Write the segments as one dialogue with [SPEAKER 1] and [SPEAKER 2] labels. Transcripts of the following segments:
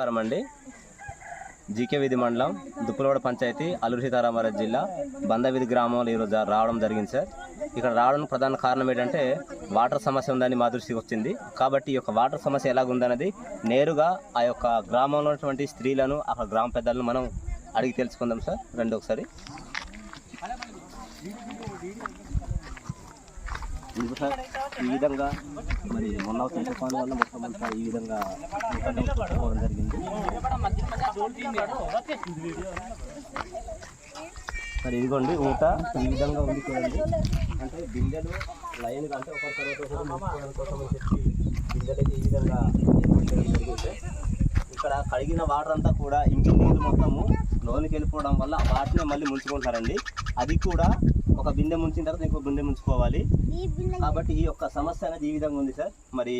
[SPEAKER 1] నమస్కారం అండి. జీకే వీధి మండలం దుప్పులవాడ పంచాయతీ అల్లూరి సీతారామరాజు జిల్లా బందవిధి గ్రామంలో ఈరోజు రావడం జరిగింది సార్. ఇక్కడ రావడానికి ప్రధాన కారణం ఏంటంటే వాటర్ సమస్య ఉందని మా దృష్టికి వచ్చింది. కాబట్టి ఈ యొక్క వాటర్ సమస్య ఎలాగుందన్నది నేరుగా ఆ యొక్క గ్రామంలో ఉన్నటువంటి స్త్రీలను అక్కడ గ్రామ పెద్దలను మనం అడిగి తెలుసుకుందాం సార్. రెండు ఒకసారి. ఈ విధంగా మరి మొన్న తుఫాను వల్ల మొత్తం అంతా ఈ విధంగా పోవడం జరిగింది. మరి ఇదిగోండి ఊట ఈ విధంగా ఉంది చూడండి. అంటే బిందెలు లైన్ అంటే ఒక తర్వాత కోసం చెప్పి బిందెలు ఈ విధంగా ఇక్కడ కడిగిన వాటర్ అంతా కూడా ఇంటి నీళ్ళు మొత్తము లోనికి వెళ్ళిపోవడం వల్ల వాటిని మళ్ళీ ముంచుకుంటారండి అది కూడా ఒక బిందె ముంచిన తర్వాత ఇంకో బిందె ముంచుకోవాలి. కాబట్టి ఈ యొక్క సమస్య అనేది ఈ విధంగా ఉంది సార్. మరి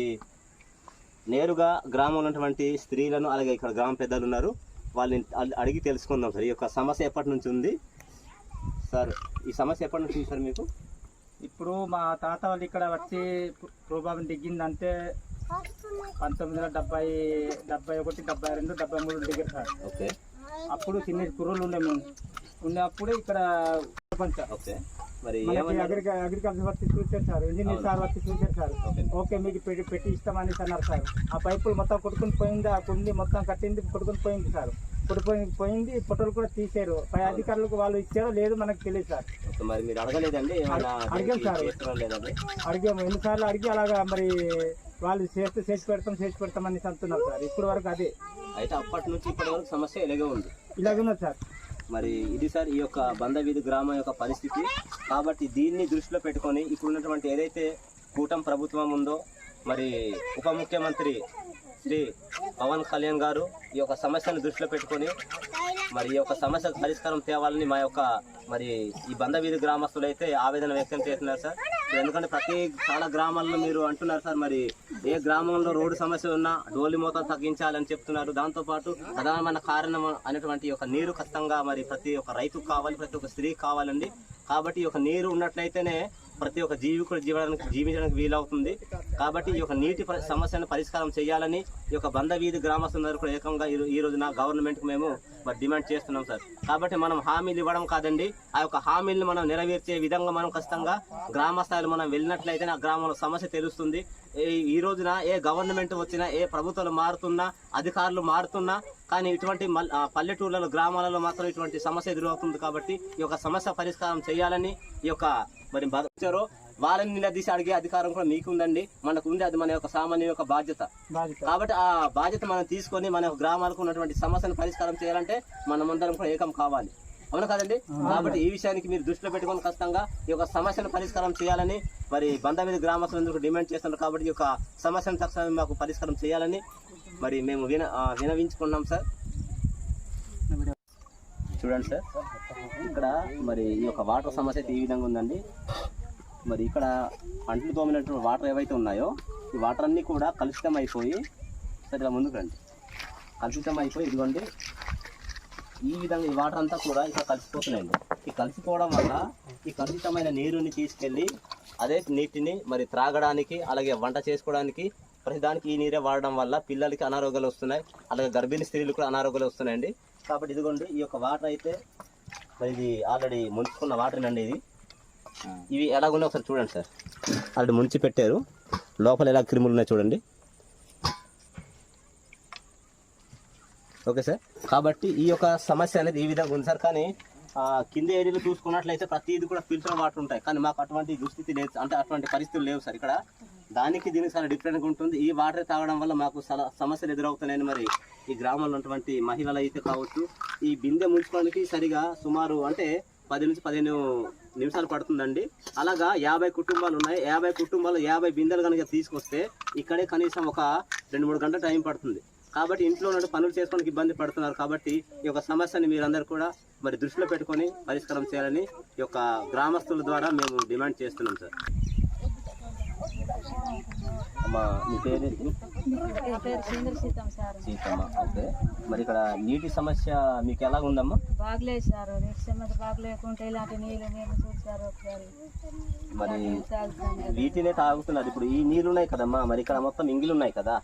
[SPEAKER 1] నేరుగా గ్రామంలో ఉన్నటువంటి స్త్రీలను అలాగే ఇక్కడ గ్రామ పెద్దలు ఉన్నారు. వాళ్ళని అడి- అడిగి తెలుసుకుందాం సార్. ఈ యొక్క సమస్య ఎప్పటి నుంచి ఉంది? సార్ ఈ సమస్య ఎప్పటి నుంచి సార్ మీకు?
[SPEAKER 2] ఇప్పుడు మా తాత వాళ్ళు ఇక్కడ వచ్చి ప్రభావం దిగిందంటే పంతొమ్మిది వందల డెబ్బై డెబ్బై ఒకటి డెబ్బై రెండు డెబ్బై మూడు దిగారు సార్.
[SPEAKER 1] ఓకే.
[SPEAKER 2] అప్పుడు చిన్న కుర్రోళ్ళు ఉండే మేము. ఉన్నప్పుడు ఇక్కడ పంచ
[SPEAKER 1] ఓకే. మరి
[SPEAKER 2] అగ్రికల్చర్ వచ్చి చూశారు సార్ ఇంజనీర్ సార్ వచ్చి చూశారు సార్.
[SPEAKER 1] ఓకే.
[SPEAKER 2] మీకు పెట్టి పెట్టి ఇస్తామని అన్నారు సార్. ఆ పైపులు మొత్తం కొట్టుకుని పోయింది ఆ కుండి మొత్తం కట్టింది కొట్టుకుని పోయింది సార్. కొట్టుకుని పోయింది ఫోటోలు కూడా తీశారు. పై అధికారులకు వాళ్ళు ఇచ్చారో లేదు మనకు తెలియదు సార్.
[SPEAKER 1] మరి మీరు అడగలేదండి?
[SPEAKER 2] అడిగాం సార్. అడిగాము ఎన్నిసార్లు అడిగి అలాగా మరి వాళ్ళు చేస్తే చేసి పెడతాం చేసి పెడతామని అంటున్నారు సార్. ఇప్పుడు వరకు అదే.
[SPEAKER 1] అయితే అప్పటి నుంచి ఇప్పటి వరకు సమస్య ఇలాగే ఉంది.
[SPEAKER 2] ఇలాగున్నది సార్.
[SPEAKER 1] మరి ఇది సార్ ఈ యొక్క బందవీధి గ్రామం యొక్క పరిస్థితి. కాబట్టి దీన్ని దృష్టిలో పెట్టుకొని ఇప్పుడు ఉన్నటువంటి ఏదైతే కూటమి ప్రభుత్వం ఉందో మరి ఉప ముఖ్యమంత్రి శ్రీ పవన్ కళ్యాణ్ గారు ఈ యొక్క సమస్యను దృష్టిలో పెట్టుకొని మరి ఈ యొక్క సమస్యకు పరిష్కారం తేవాలని మా యొక్క మరి ఈ బందవీధి గ్రామస్తులైతే ఆవేదన వ్యక్తం చేస్తున్నారు సార్. ఎందుకంటే ప్రతి చాలా గ్రామాల్లో మీరు అంటున్నారు సార్ మరి ఏ గ్రామంలో రోడ్డు సమస్య ఉన్నా డోలి మోతాదు తగ్గించాలని చెప్తున్నారు. దాంతోపాటు ప్రధానమైన కారణం అనేటువంటి ఒక యొక్క నీరు ఖచ్చితంగా మరి ప్రతి ఒక్క రైతుకు కావాలి ప్రతి ఒక్క స్త్రీ కావాలండి. కాబట్టి ఈ యొక్క నీరు ఉన్నట్లయితేనే ప్రతి ఒక్క జీవి కూడా జీవడానికి జీవించడానికి వీలవుతుంది. కాబట్టి ఈ యొక్క నీటి పరి- సమస్యను పరిష్కారం చేయాలని ఈ యొక్క బంద వీధి గ్రామస్తులందరూ కూడా ఏకంగా ఈ రోజున గవర్నమెంట్కి మేము మరి డిమాండ్ చేస్తున్నాం సార్. కాబట్టి మనం హామీలు ఇవ్వడం కాదండి. ఆ యొక్క హామీలను మనం నెరవేర్చే విధంగా మనం ఖచ్చితంగా గ్రామ స్థాయిలో మనం వెళ్ళినట్లయితే ఆ గ్రామంలో సమస్య తెలుస్తుంది. ఈ రోజున ఏ గవర్నమెంట్ వచ్చినా ఏ ప్రభుత్వాలు మారుతున్నా అధికారులు మారుతున్నా కానీ ఇటువంటి పల్లెటూర్లలో గ్రామాలలో మాత్రం ఇటువంటి సమస్య ఎదురవుతుంది కాబట్టి ఈ యొక్క సమస్య పరిష్కారం చేయాలని ఈ యొక్క మరి వచ్చారో వాళ్ళని నిలదీసి అడిగే అధికారం కూడా మీకు ఉందండి. మనకు ఉంది అది మన యొక్క సామాన్య యొక్క బాధ్యత. కాబట్టి ఆ బాధ్యత మనం తీసుకొని మన యొక్క గ్రామాలకు ఉన్నటువంటి సమస్యను పరిష్కారం చేయాలంటే మనమందరం కూడా ఏకం కావాలి. అవును కదండి? కాబట్టి ఈ విషయానికి మీరు దృష్టిలో పెట్టుకొని ఖచ్చితంగా ఈ యొక్క సమస్యను పరిష్కారం చేయాలని మరి బంధవీధి గ్రామస్తులందరూ డిమాండ్ చేస్తున్నారు కాబట్టి ఈ యొక్క సమస్యను తక్షణమే మాకు పరిష్కారం చేయాలని మరి మేము విన వినవించుకున్నాం సార్. చూడండి సార్. ఇక్కడ మరి ఈ యొక్క వాటర్ సమస్య అయితే ఈ విధంగా ఉందండి. మరి ఇక్కడ అంట్లు తోమినటువంటి వాటర్ ఏవైతే ఉన్నాయో ఈ వాటర్ అన్నీ కూడా కలుషితం అయిపోయి సరే ఇలా ముందుకు రండి. కలుషితం అయిపోయి ఇదిగోండి. ఈ విధంగా ఈ వాటర్ అంతా కూడా ఇక్కడ కలిసిపోతున్నాయండి. ఈ కలిసిపోవడం వల్ల ఈ కలుషితమైన నీరుని తీసుకెళ్ళి అదే నీటిని మరి త్రాగడానికి అలాగే వంట చేసుకోవడానికి ప్రతిదానికి ఈ నీరే వాడడం వల్ల పిల్లలకి అనారోగ్యాలు వస్తున్నాయి. అలాగే గర్భిణీ స్త్రీలు కూడా అనారోగ్యాలు వస్తున్నాయండి. కాబట్టి ఇదిగోండి ఈ యొక్క వాటర్ అయితే మరి ఇది ఆల్రెడీ ముంచుకున్న వాటర్ అండి ఇది. ఇవి ఎలాగున్నాయి ఒకసారి చూడండి సార్. ఆల్రెడీ ముంచి పెట్టారు. లోపల ఎలా క్రిములు ఉన్నాయి చూడండి. Okay sir. కాబట్టి ఈ యొక్క సమస్య అనేది ఈ విధంగా ఉంది సార్. కానీ కింద ఏరియాలో చూసుకున్నట్లయితే ప్రతిదీ కూడా ఫిల్టర్ వాటర్ ఉంటాయి. కానీ మాకు అటువంటి దుస్థితి లేదు. అంటే అటువంటి పరిస్థితులు లేవు సార్ ఇక్కడ. దానికి దీనికి చాలా డిఫరెంట్గా ఉంటుంది. ఈ వాటర్ తాగడం వల్ల మాకు చాలా సమస్యలు ఎదురవుతున్నాయని మరి ఈ గ్రామంలో ఉన్నటువంటి మహిళలు అయితే కావచ్చు. ఈ బిందె ముంచుకోవడానికి సరిగా సుమారు అంటే పది నుంచి పదిహేను నిమిషాలు పడుతుందండి. అలాగా యాభై కుటుంబాలు ఉన్నాయి. యాభై కుటుంబాలు యాభై బిందెలు కనుక తీసుకొస్తే ఇక్కడే కనీసం ఒక రెండు మూడు గంటల టైం పడుతుంది. కాబట్టి ఇంట్లో ఉన్న పనులు చేసుకోవడానికి ఇబ్బంది పడుతున్నారు కాబట్టి ఈ యొక్క సమస్యని మీరందరూ కూడా మరి దృష్టిలో పెట్టుకొని పరిష్కారం చేయాలని ఈ యొక్క గ్రామస్తుల ద్వారా మేము డిమాండ్ చేస్తున్నాం సార్. అమ్మా మీ పేరు సీతమ్మ ఓకే. మరి ఇక్కడ నీటి సమస్య మీకు ఎలా ఉందమ్మా
[SPEAKER 3] బాగలేదు సార్ నీటి సమస్య బాగలేకుంటే ఇలాంటి నీళ్ళు మేము చూసారు ఒకసారి.
[SPEAKER 1] మరి. వీటినే తాగుతున్నారు. ఇప్పుడు ఈ నీళ్ళు ఉన్నాయి కదమ్మా మరి ఇక్కడ మొత్తం ఇంగిలు ఉన్నాయి కదా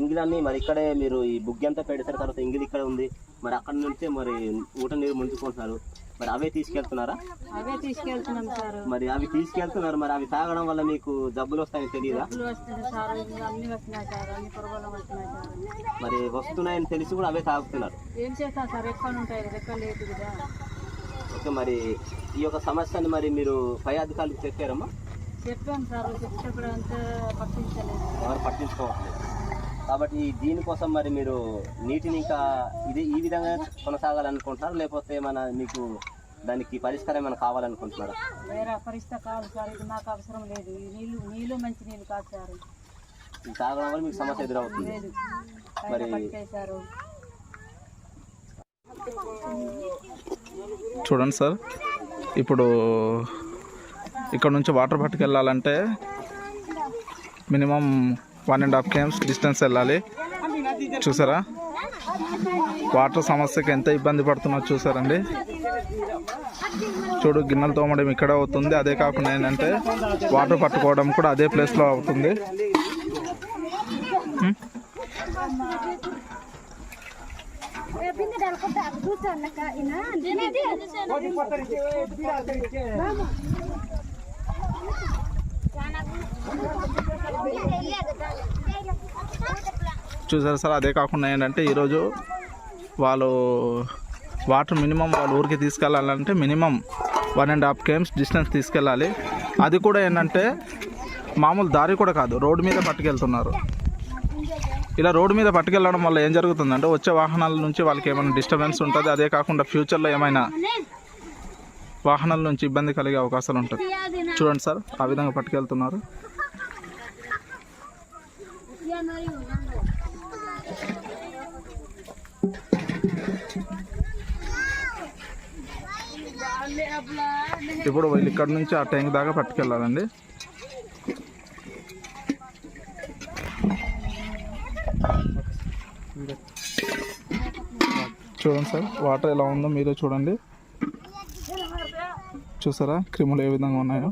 [SPEAKER 1] ఇంగిలన్నీ మరి ఇక్కడే మీరు ఈ బుగ్గి అంతా పెడతారు తర్వాత ఇంగిలి ఇక్కడ ఉంది. మరి అక్కడ నుంచే మరి ఊట నీరు ముంచుకుంటున్నారు. మరి అవే తీసుకెళ్తున్నారా?
[SPEAKER 3] అవే తీసుకెళ్తున్నాం సార్.
[SPEAKER 1] మరి అవి తీసుకెళ్తున్నారు మరి అవి తాగడం వల్ల మీకు జబ్బులు వస్తాయని తెలియదా మరి వస్తున్నాయని తెలిసి కూడా అవే తాగుతున్నారు.
[SPEAKER 3] ఏం చేస్తాం సార్? ఎక్కడ ఉంటాయి ఎక్కడ లేదు కదా.
[SPEAKER 1] ఓకే మరి ఈ యొక్క సమస్యని మరి మీరు పై అధికారులకు చెప్పారమ్మా?
[SPEAKER 3] చెప్పాం సార్ చెప్పేటప్పుడు అంతా పట్టించలేదు.
[SPEAKER 1] ఎవరు పట్టించుకోవట్లేదు. కాబట్టి దీనికోసం మరి మీరు నీటిని ఇంకా ఇది ఈ విధంగా కొనసాగాలనుకుంటున్నారు? లేకపోతే మన మీకు దానికి పరిష్కారం ఏమైనా కావాలనుకుంటున్నారా?
[SPEAKER 3] వేరే పరిస్థితి కాదు సార్ ఇది నాకు అవసరం లేదు. నీళ్ళు నీళ్ళు మంచి నీళ్ళు కాదు సార్.
[SPEAKER 1] ఇది తాగడం వల్ల మీకు సమస్య ఎదురవుతుంది.
[SPEAKER 3] లేదు.
[SPEAKER 1] మరి
[SPEAKER 4] చూడండి సార్ ఇప్పుడు ఇక్కడ నుంచి water పట్టుకెళ్ళాలంటే minimum one and half KMs distance వెళ్ళాలి. చూసారా? వాటర్ సమస్యకి ఎంత ఇబ్బంది పడుతున్నా చూసారండి. చూడు గిన్నెలు తోమడం ఇక్కడ అవుతుంది. అదే కాకుండా ఏంటంటే వాటర్ పట్టుకోవడం కూడా అదే ప్లేస్లో అవుతుంది. చూసారు సార్? అదే కాకుండా ఏంటంటే ఈరోజు వాళ్ళు వాటర్ మినిమం వాళ్ళ ఊరికి తీసుకెళ్ళాలంటే minimum one and half KMs distance తీసుకెళ్ళాలి. అది కూడా ఏంటంటే మామూలు దారి కూడా కాదు రోడ్డు మీద పట్టుకెళ్తున్నారు. ఇలా రోడ్డు మీద పట్టుకెళ్ళడం వల్ల ఏం జరుగుతుందంటే వచ్చే వాహనాల నుంచి వాళ్ళకి ఏమైనా డిస్టర్బెన్స్ ఉంటుంది అదే కాకుండా ఫ్యూచర్లో ఏమైనా వాహనాల నుంచి ఇబ్బంది కలిగే అవకాశాలు ఉంటుంది చూడండి సార్ ఆ విధంగా పట్టుకెళ్తున్నారు. ఇప్పుడు వీళ్ళు ఇక్కడ నుంచి ఆ ట్యాంక్ దాకా పట్టుకెళ్ళాలండి చూడండి సార్ వాటర్ ఎలా ఉందో మీరే చూడండి. చూసారా? క్రిములు ఏ విధంగా ఉన్నాయో?